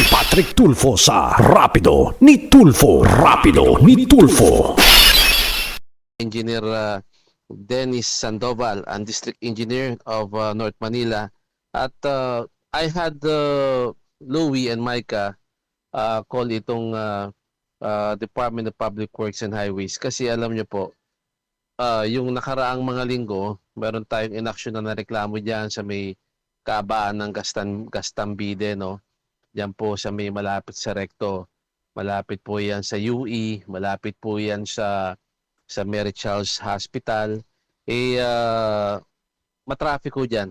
si Patrick Tulfo sa Rapido ni Tulfo. Rapido ni Tulfo. Engineer uh, Dennis Sandoval, ang District Engineer of uh, North Manila. At uh, I had uh, Louie and Micah uh, call itong uh, uh, Department of Public Works and Highways kasi alam niyo po, uh, yung nakaraang mga linggo, meron tayong inaksyon na reklamo diyan sa may kaabaan ng Gastan Gastambide no. Diyan po sa may malapit sa Recto. Malapit po 'yan sa UE, malapit po 'yan sa sa Mary Charles Hospital, eh, uh, matrafiko dyan.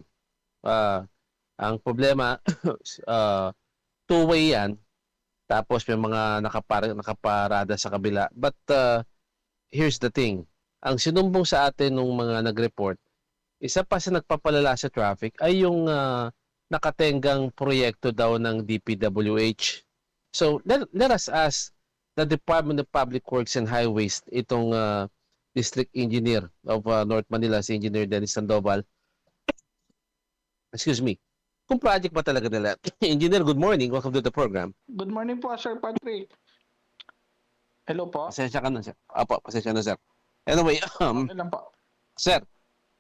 Ah, ang problema, uh, two-way yan, tapos may mga nakapar nakaparada sa kabila. But uh, here's the thing, ang sinumbong sa atin nung mga nag-report, isa pa sa nagpapalala sa traffic ay yung uh, nakatenggang proyekto daw ng DPWH. So let, let us ask the Department of Public Works and Highways, itong uh, District Engineer of uh, North Manila, si Engineer Dennis Sandoval. Excuse me. Kung project ba talaga nila? Engineer, good morning. Welcome to the program. Good morning po, Sir Patrick. Hello po. Pasensya ka na, sir. Apo, pasensya na, sir. Anyway, um, Okay lang po. sir,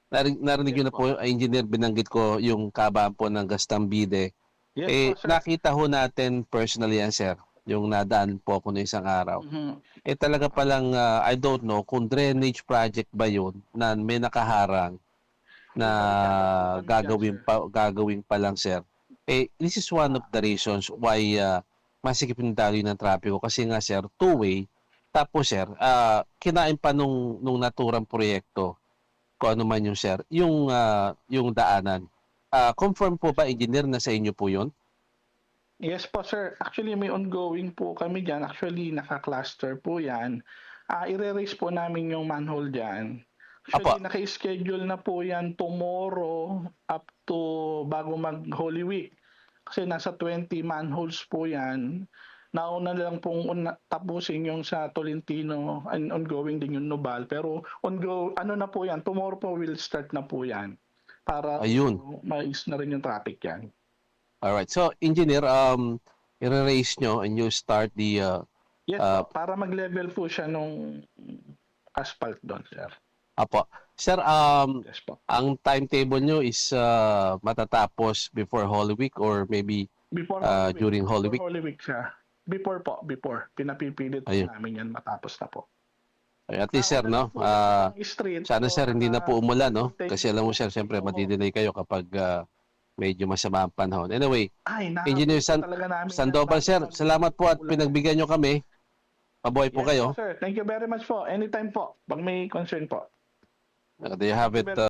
narinig, narinig Yes na po, uh, engineer, binanggit ko yung kabaan po ng Gastambide. Yes eh, po, sir. nakita ho natin personally yan, sir. Yung nadaan po ako no isang araw. Mhm. eh talaga palang uh, I don't know kung drainage project ba yun na may nakaharang na gagawin pa gagawin pa lang sir. Eh this is one of the reasons why uh, masikip yung daloy ng trapiko kasi nga sir two way tapos sir uh, kinain pa nung nung naturang proyekto kung ano man yung sir yung uh, yung daanan. Uh, confirm po ba engineer na sa inyo po yun? Yes po, sir. Actually, may ongoing po kami dyan. Actually, naka-cluster po yan. Ah, ire-raise po namin yung manhole dyan. Apo. Actually, naka-schedule na po yan tomorrow up to bago mag-Holy Week. Kasi nasa 20 manholes po yan. Nauna lang pong una, tapusin yung sa Tolentino and ongoing din yung Nobal. Pero ongo, ano na po yan, tomorrow po will start na po yan. Para Ayun. mais na rin yung traffic yan. All right. So engineer um i-raise nyo and you start the uh, Yes, po, para mag-level po siya nung asphalt doon, sir. Apo. Sir, um, Yes po. ang timetable nyo is uh, matatapos before Holy Week or maybe Before uh, Holy Week. during Holy Before Week? Holy Week siya. Before po, before. Pinapipilit po Ayun. namin yan matapos na po. Ay, At least, sir, no? po Uh, yung street, sana, so sir, hindi na po umulan, no? Thank Kasi alam mo, po. sir, siyempre, Oo. madidelay kayo kapag uh, medyo masama ang panahon. Anyway, Ay, na, Engineer San- talaga namin Sandoval, yan. sir, salamat po at pinagbigyan nyo kami. Pabuhay po Yes kayo. sir. Thank you very much po. Anytime po. Pag may concern po. Uh, there you have it, uh,